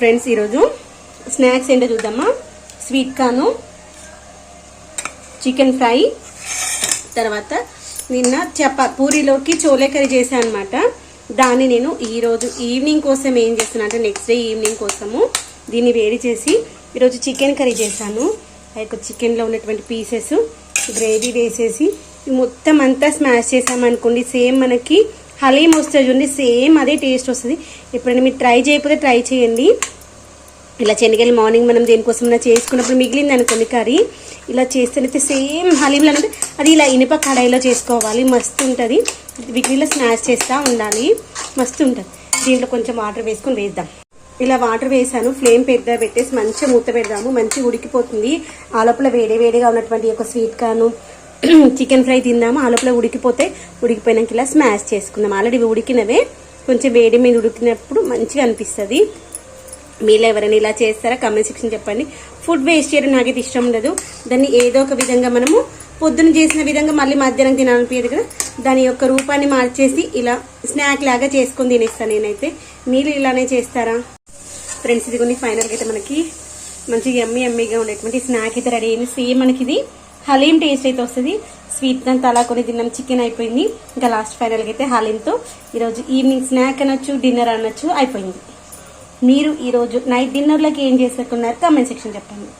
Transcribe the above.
Friends ఈరోజు snacks ఏంటో చూద్దామా? స్వీట్ కాను చికెన్ ఫ్రై తర్వాత నిన్న చపా పూరిలోకి చోలే కర్రీ చేశాను అనమాట దాన్ని నేను ఈరోజు ఈవినింగ్ కోసం ఏం చేస్తున్నా అంటే నెక్స్ట్ డే ఈవినింగ్ కోసము దీన్ని వేడి చేసి ఈరోజు చికెన్ కర్రీ చేశాను. ఆ యొక్క చికెన్లో ఉన్నటువంటి పీసెస్ గ్రేవీ వేసేసి మొత్తం అంతా స్మాష్ చేసామనుకోండి సేమ్ మనకి హలీం వస్తుంది చూడండి సేమ్ అదే టేస్ట్ వస్తుంది. ఎప్పుడైనా మీరు ట్రై చేయకపోతే ట్రై చేయండి. ఇలా శనగలు మార్నింగ్ మనం దేనికోసం చేసుకున్నప్పుడు మిగిలింది అనుకోండి కర్రీ. ఇలా చేస్తేనైతే సేమ్ హలీంలో అంటే అది ఇలా ఇనుప కడాయిలో చేసుకోవాలి మస్తు ఉంటుంది. వీటిలో స్నాష్ చేస్తూ ఉండాలి. మస్తు ఉంటుంది. దీంట్లో కొంచెం వాటర్ వేసుకొని వేద్దాం. ఇలా వాటర్ వేసాను. ఫ్లేమ్ పెద్ద పెట్టేసి మంచిగా మూత పెడదాము. మంచిగా ఉడికిపోతుంది. ఆ లోపల వేడి వేడిగా ఉన్నటువంటి ఒక స్వీట్ కాను చికెన్ ఫ్రై తిందాము ఆ లోపల ఉడికిపోతే ఉడికిపోయినాక ఇలా స్మాష్ చేసుకుందాం. ఆల్రెడీ ఉడికినవే కొంచెం వేడి మీద ఉడికినప్పుడు మంచిగా అనిపిస్తుంది. మీలో ఎవరైనా ఇలా చేస్తారా? కమెంట్ సెక్షన్ చెప్పండి. ఫుడ్ వేస్ట్ చేయడం నాకైతే ఇష్టం ఉండదు. దాన్ని ఏదో ఒక విధంగా మనము పొద్దున చేసిన విధంగా మళ్ళీ మధ్యాహ్నం తినాలనిపించదు కదా. దాని యొక్క రూపాన్ని మార్చేసి ఇలా స్నాక్ లాగా చేసుకొని తినేస్తాను నేనైతే. మీరు ఇలానే చేస్తారా? ఫ్రెండ్స్ ఇది కొన్ని ఫైనల్గా అయితే మనకి మంచిగా ఎమ్మి ఎమ్మిగా ఉండేటువంటి స్నాక్ అయితే రెడీ అయింది. సేమ్ మనకి ఇది హలీం టేస్ట్ అయితే వస్తుంది. స్వీట్ అంతా అలా కొన్ని తిన్నాం చికెన్ అయిపోయింది. ఇంకా లాస్ట్ ఫైనల్గా అయితే హలీంతో ఈరోజు ఈవినింగ్ స్నాక్ అనొచ్చు డిన్నర్ అనొచ్చు అయిపోయింది. మీరు ఈరోజు నైట్ డిన్నర్లోకి ఏం చేసుకున్నారు కామెంట్ సెక్షన్ చెప్పండి.